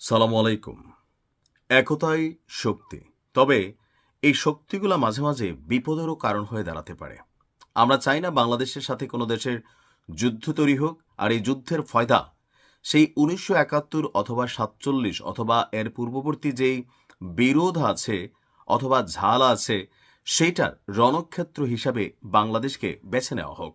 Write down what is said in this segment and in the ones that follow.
সালাম আলাইকুম। একতাই শক্তি। তবে এই শক্তিগুলো মাঝে মাঝে বিপদেরও কারণ হয়ে দাঁড়াতে পারে। আমরা চাই না বাংলাদেশের সাথে কোনো দেশের যুদ্ধ তৈরি হোক, আর এই যুদ্ধের ফয়দা সেই উনিশশো একাত্তর অথবা সাতচল্লিশ অথবা এর পূর্ববর্তী যেই বিরোধ আছে অথবা ঝাল আছে, সেইটার রণক্ষেত্র হিসাবে বাংলাদেশকে বেছে নেওয়া হোক।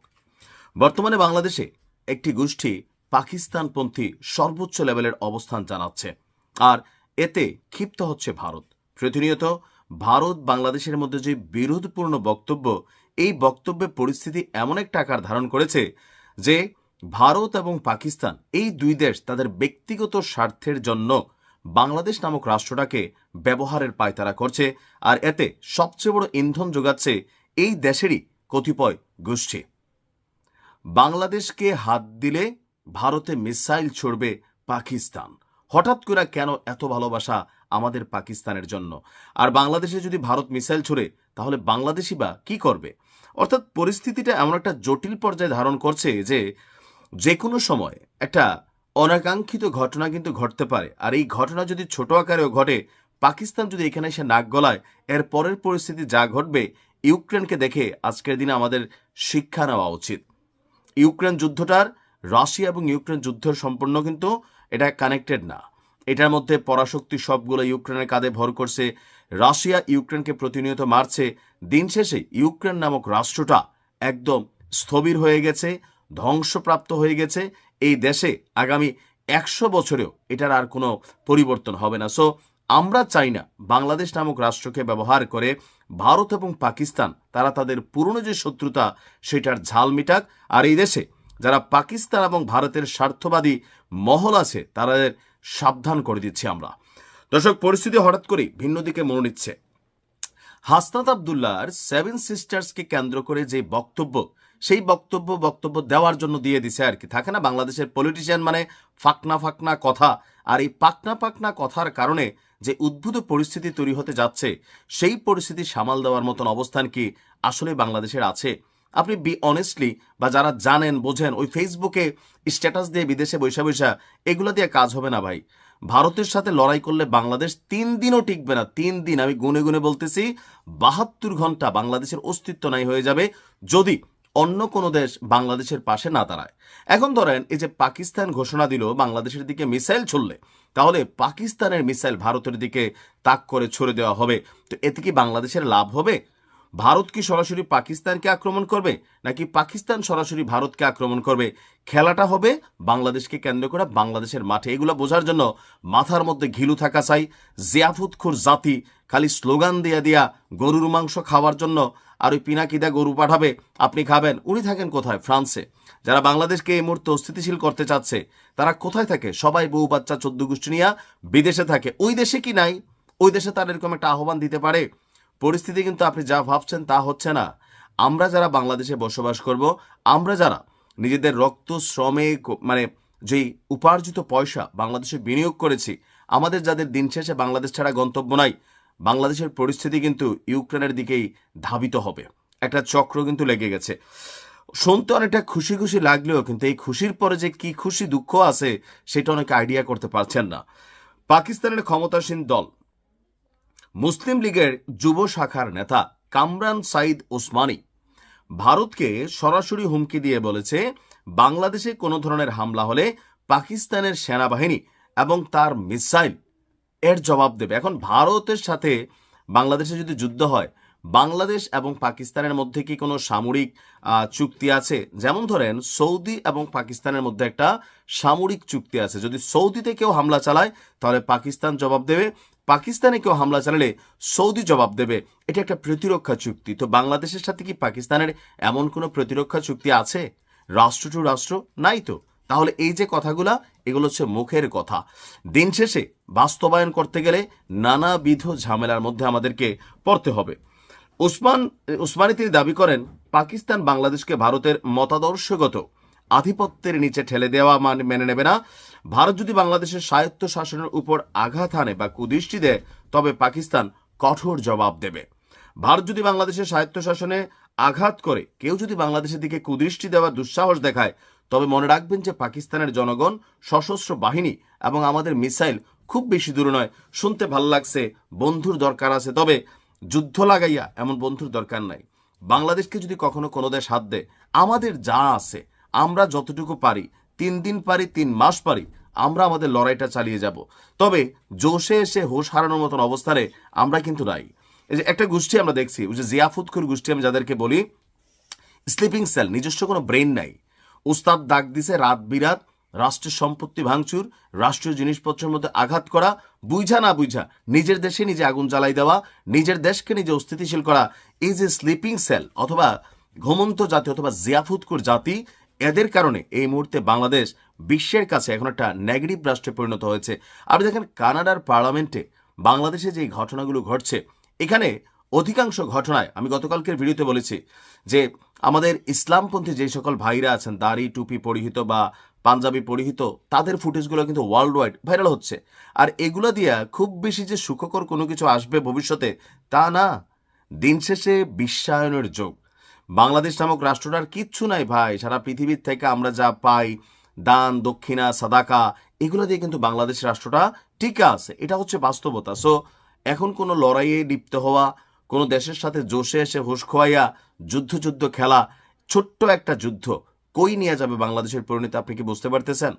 বর্তমানে বাংলাদেশে একটি গোষ্ঠী পাকিস্তানপন্থী সর্বোচ্চ লেভেলের অবস্থান জানাচ্ছে। আর এতে ক্ষিপ্ত হচ্ছে ভারত। প্রতিনিয়ত ভারত বাংলাদেশের মধ্যে যে বিরোধপূর্ণ বক্তব্য, এই বক্তব্যে পরিস্থিতি এমন একটা আকার ধারণ করেছে যে ভারত এবং পাকিস্তান, এই দুই দেশ তাদের ব্যক্তিগত স্বার্থের জন্য বাংলাদেশ নামক রাষ্ট্রটাকে ব্যবহারের পায়তারা করছে আর এতে সবচেয়ে বড় ইন্ধন যোগাচ্ছে এই দেশেরই কতিপয় গোষ্ঠী। বাংলাদেশকে হাত দিলে ভারতে মিসাইল ছড়বে পাকিস্তান। হঠাৎ করে কেন এত ভালোবাসা আমাদের পাকিস্তানের জন্য? আর বাংলাদেশে যদি ভারত মিসাইল ছড়ে, তাহলে বাংলাদেশি বা কি করবে? অর্থাৎ পরিস্থিতিটা এমন একটা জটিল পর্যায়ে ধারণ করছে যে যে কোনো সময় একটা অনাকাঙ্ক্ষিত ঘটনা কিন্তু ঘটতে পারে। আর এই ঘটনা যদি ছোট আকারেও ঘটে, পাকিস্তান যদি এখানে এসে নাক গলায়, এর পরের পরিস্থিতি যা ঘটবে, ইউক্রেনকে দেখে আজকের দিনে আমাদের শিক্ষা নেওয়া উচিত। ইউক্রেন যুদ্ধটার রাশিয়া এবং ইউক্রেন যুদ্ধের সম্পূর্ণ কিন্তু এটা কানেক্টেড না। এটার মধ্যে পরাশক্তি সবগুলো ইউক্রেনের কাঁধে ভর করছে। রাশিয়া ইউক্রেনকে প্রতিনিয়ত মারছে। দিন শেষে ইউক্রেন নামক রাষ্ট্রটা একদম স্থবির হয়ে গেছে, ধ্বংসপ্রাপ্ত হয়ে গেছে। এই দেশে আগামী একশো বছরেও এটার আর কোনো পরিবর্তন হবে না। সো আমরা চাই না বাংলাদেশ নামক রাষ্ট্রকে ব্যবহার করে ভারত এবং পাকিস্তান, তারা তাদের পুরনো যে শত্রুতা, সেটার ঝাল মিটাক, আর এই দেশে যারা পাকিস্তান এবং ভারতের স্বার্থবাদী মহল আছে, তাদের সাবধান করে দিচ্ছি আমরা। দর্শক, পরিস্থিতি হঠাৎ করেই ভিন্ন দিকে মনে নিচ্ছে হাসনাত আবদুল্লাহর সেভেন সিস্টার্সকে কেন্দ্র করে যে বক্তব্য, সেই বক্তব্য বক্তব্য দেওয়ার জন্য দিয়ে দিছে আর কি। থাকে না, বাংলাদেশের পলিটিশিয়ান মানে ফাকনা ফাকনা কথা, আর এই পাকনা পাকনা কথার কারণে যে উদ্ভূত পরিস্থিতি তৈরি হতে যাচ্ছে, সেই পরিস্থিতি সামাল দেওয়ার মতন অবস্থান কি আসলে বাংলাদেশের আছে? আপনি বি অনেস্টলি বা যারা জানেন, বোঝেন, ওই ফেসবুকে স্ট্যাটাস দিয়ে বিদেশে বৈশা বৈশা এগুলো দিয়ে কাজ হবে না ভাই। ভারতের সাথে লড়াই করলে বাংলাদেশ তিন দিনও টিকবে না। তিন দিন, আমি গুনে গুনে বলতেছি, বাহাত্তর ঘণ্টা বাংলাদেশের অস্তিত্ব নাই হয়ে যাবে যদি অন্য কোনো দেশ বাংলাদেশের পাশে না দাঁড়ায়। এখন ধরেন, এই যে পাকিস্তান ঘোষণা দিল বাংলাদেশের দিকে মিসাইল ছড়লে, তাহলে পাকিস্তানের মিসাইল ভারতের দিকে তাক করে ছড়ে দেওয়া হবে। তো এতে কি বাংলাদেশের লাভ হবে? ভারত কি সরাসরি পাকিস্তানকে আক্রমণ করবে, নাকি পাকিস্তান সরাসরি ভারতকে আক্রমণ করবে? খেলাটা হবে বাংলাদেশকে কেন্দ্র করে বাংলাদেশের মাঠে। এগুলো বোঝার জন্য মাথার মধ্যে ঘিলু থাকা চাই। জিয়াফুতখুর জাতি খালি স্লোগান দিয়া দিয়া গরুর মাংস খাওয়ার জন্য আর ওই পিনাকিদা গরু পাঠাবে, আপনি খাবেন। উনি থাকেন কোথায়? ফ্রান্সে। যারা বাংলাদেশকে এই মুহূর্তে অস্থিতিশীল করতে চাচ্ছে, তারা কোথায় থাকে? সবাই বউ বাচ্চা চোদ্দ গোষ্ঠী নিয়ে বিদেশে থাকে। ওই দেশে কি নাই? ওই দেশে তার এরকম একটা আহ্বান দিতে পারে? পরিস্থিতি কিন্তু আপনি যা ভাবছেন তা হচ্ছে না। আমরা যারা বাংলাদেশে বসবাস করব, আমরা যারা নিজেদের রক্ত শ্রমে মানে যেই উপার্জিত পয়সা বাংলাদেশে বিনিয়োগ করেছি, আমাদের যাদের দিন শেষে বাংলাদেশ ছাড়া গন্তব্য নাই, বাংলাদেশের পরিস্থিতি কিন্তু ইউক্রেনের দিকেই ধাবিত হবে। একটা চক্র কিন্তু লেগে গেছে। শুনতে অনেকটা খুশি খুশি লাগলেও কিন্তু এই খুশির পরে যে কি খুশি দুঃখ আছে, সেটা অনেকে আইডিয়া করতে পারছেন না। পাকিস্তানের ক্ষমতাসীন দল মুসলিম লীগের যুব শাখার নেতা কামরান সাইদ ওসমানী ভারতকে সরাসরি হুমকি দিয়ে বলেছে, বাংলাদেশে কোনো ধরনের হামলা হলে পাকিস্তানের সেনাবাহিনী এবং তার মিসাইল এর জবাব দেবে। এখন ভারতের সাথে বাংলাদেশে যদি যুদ্ধ হয়, বাংলাদেশ এবং পাকিস্তানের মধ্যে কি কোনো সামরিক চুক্তি আছে? যেমন ধরেন, সৌদি এবং পাকিস্তানের মধ্যে একটা সামরিক চুক্তি আছে। যদি সৌদিতে কেউ হামলা চালায়, তাহলে পাকিস্তান জবাব দেবে পাকিস্তানে কেউ হামলা চালালে সৌদি জবাব দেবে। এটা একটা প্রতিরক্ষা চুক্তি। তো বাংলাদেশের সাথে কি পাকিস্তানের এমন কোনো প্রতিরক্ষা চুক্তি আছে? রাষ্ট্র টু রাষ্ট্র নাই তো। তাহলে এই যে কথাগুলা, এগুলো হচ্ছে মুখের কথা। দিন শেষে বাস্তবায়ন করতে গেলে নানাবিধ ঝামেলার মধ্যে আমাদেরকে পড়তে হবে। উসমান, উসমানী তিনি দাবি করেন, পাকিস্তান বাংলাদেশকে ভারতের মতাদর্শগত আধিপত্যের নিচে ঠেলে দেওয়া মানে মেনে নেবে না। ভারত যদি বাংলাদেশের স্বায়ত্ত শাসনের উপর আঘাত আনে বা কুদৃষ্টি দেয়, তবে পাকিস্তান কঠোর জবাব দেবে। ভারত যদি বাংলাদেশের স্বায়ত্ত শাসনে আঘাত করে, কেউ যদি বাংলাদেশের দিকে কুদৃষ্টি দেওয়ার দুঃসাহস দেখায়, তবে মনে রাখবেন যে পাকিস্তানের জনগণ সশস্ত্র বাহিনী এবং আমাদের মিসাইল খুব বেশি দূরে নয়। শুনতে ভালো লাগছে, বন্ধুর দরকার আছে, তবে যুদ্ধ লাগাইয়া এমন বন্ধুর দরকার নাই। বাংলাদেশকে যদি কখনো কোনো দেশ হাত দেয়, আমাদের যা আছে আমরা যতটুকু পারি, তিন দিন পারি, তিন মাস পারি, আমরা আমাদের লড়াইটা চালিয়ে যাব। তবে জোশে এসে হোশ হারানোর মতন অবস্থানে আমরা কিন্তু নাই। এই যে একটা গোষ্ঠী আমরা দেখছি, ওই যে জিয়াফুতকুর গোষ্ঠী আমি যাদেরকে বলি, স্লিপিং সেল, নিজস্ব কোনো ব্রেন নাই। উস্তাদ ডাক দিছে, রাত বিরাত, রাষ্ট্রের সম্পত্তি ভাঙচুর, রাষ্ট্রীয় জিনিসপত্রের মধ্যে আঘাত করা, বুঝা না বুঝা, নিজের দেশে নিজে আগুন জ্বালাই দেওয়া, নিজের দেশকে নিজে অস্থিতিশীল করা, এই যে স্লিপিং সেল অথবা ঘুমন্ত জাতি অথবা জিয়াফুতকুর জাতি এদের কারণে এই মুহূর্তে বাংলাদেশ বিশ্বের কাছে এখন একটা নেগেটিভ রাষ্ট্রে পরিণত হয়েছে। আপনি দেখেন, কানাডার পার্লামেন্টে বাংলাদেশে যে ঘটনাগুলো ঘটছে, এখানে অধিকাংশ ঘটনায়, আমি গতকালকের ভিডিওতে বলেছি যে আমাদের ইসলামপন্থী যে সকল ভাইরা আছেন, দাড়ি, টুপি পরিহিত বা পাঞ্জাবি পরিহিত, তাদের ফুটেজগুলো কিন্তু ওয়ার্ল্ড ওয়াইড ভাইরাল হচ্ছে। আর এগুলো দিয়া খুব বেশি যে সুখকর কোনো কিছু আসবে ভবিষ্যতে, তা না। দিন শেষে বিশ্বায়নের যোগ। বাংলাদেশ নামক রাষ্ট্রটার কিচ্ছু নাই ভাই। সারা পৃথিবীর থেকে আমরা যা পাই, দান, দক্ষিণা, সাদাকা, এগুলো দিয়ে কিন্তু বাংলাদেশ রাষ্ট্রটা টিকা আছে। এটা হচ্ছে বাস্তবতা। সো এখন কোনো লড়াইয়ে লিপ্ত হওয়া, কোনো দেশের সাথে জোশে এসে হুশ খোয়াইয়া যুদ্ধ যুদ্ধ খেলা, ছোট্ট একটা যুদ্ধ, কই নিয়ে যাবে বাংলাদেশের পরিণতি, আপনি কি বুঝতে পারতেছেন?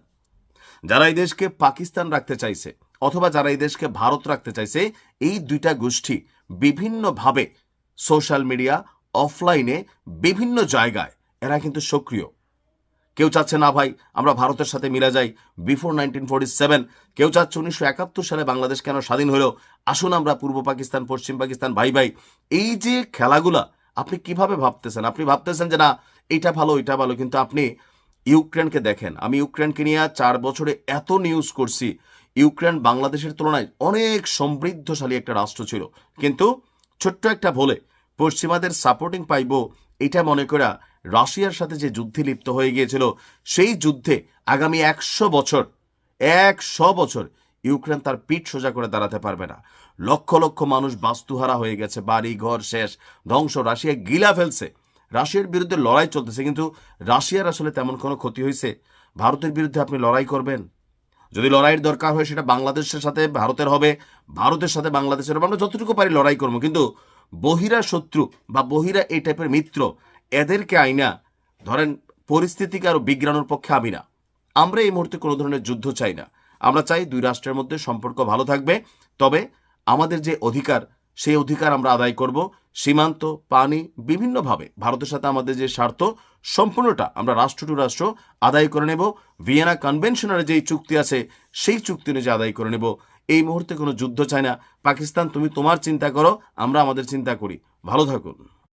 যারা এই দেশকে পাকিস্তান রাখতে চাইছে, অথবা যারা এই দেশকে ভারত রাখতে চাইছে, এই দুইটা গোষ্ঠী বিভিন্নভাবে সোশ্যাল মিডিয়া অফলাইনে বিভিন্ন জায়গায় এরা কিন্তু সক্রিয়। কেউ চাচ্ছে, না ভাই, আমরা ভারতের সাথে মিলে যাই। বিফোর নাইনটিন ফোর্টি সেভেন কেউ চাচ্ছে উনিশশো একাত্তর সালে বাংলাদেশ কেন স্বাধীন হলো? আসুন আমরা পূর্ব পাকিস্তান, পশ্চিম পাকিস্তান, ভাই ভাই, এই যে খেলাগুলা, আপনি কীভাবে ভাবতেছেন? আপনি ভাবতেছেন যে, না এইটা ভালো, ওইটা ভালো। কিন্তু আপনি ইউক্রেনকে দেখেন। আমি ইউক্রেনকে নিয়ে চার বছরে এত নিউজ করছি। ইউক্রেন বাংলাদেশের তুলনায় অনেক সমৃদ্ধশালী একটা রাষ্ট্র ছিল। কিন্তু ছোট্ট একটা ভুলে পশ্চিমাদের সাপোর্টিং পাইব, এটা মনে করা রাশিয়ার সাথে যে যুদ্ধে লিপ্ত হয়ে গিয়েছিল, সেই যুদ্ধে আগামী একশো বছর একশো বছর ইউক্রেন তার পিঠ সোজা করে দাঁড়াতে পারবে না। লক্ষ লক্ষ মানুষ বাস্তুহারা হয়ে গেছে, বাড়ি ঘর শেষ, ধ্বংস, রাশিয়া গিলা ফেলছে। রাশিয়ার বিরুদ্ধে লড়াই চলতেছে, কিন্তু রাশিয়ার আসলে তেমন কোনো ক্ষতি হয়েছে ভারতের বিরুদ্ধে আপনি লড়াই করবেন। যদি লড়াইয়ের দরকার হয়, সেটা বাংলাদেশের সাথে ভারতের হবে, ভারতের সাথে বাংলাদেশের হবে, আমরা যতটুকু পারি লড়াই করব, কিন্তু বহিরা শত্রু বা বহিরা এই টাইপের মিত্র এদেরকে আইনা, ধরেন পরিস্থিতিকে আরও বিজ্ঞানোর পক্ষে আমি না। আমরা এই মুহূর্তে কোনো ধরনের যুদ্ধ চাই না। আমরা চাই দুই রাষ্ট্রের মধ্যে সম্পর্ক ভালো থাকবে। তবে আমাদের যে অধিকার, সেই অধিকার আমরা আদায় করব। সীমান্ত, পানি, বিভিন্নভাবে ভারতের সাথে আমাদের যে স্বার্থ, সম্পূর্ণটা আমরা রাষ্ট্র টু রাষ্ট্র আদায় করে নেব। ভিয়েনা কনভেনশনের যেই চুক্তি আছে, সেই চুক্তি অনুযায়ী আদায় করে নেব। এই মুহূর্তে কোনো যুদ্ধ চায় না। পাকিস্তান, তুমি তোমার চিন্তা করো, আমরা আমাদের চিন্তা করি। ভালো থাকুন।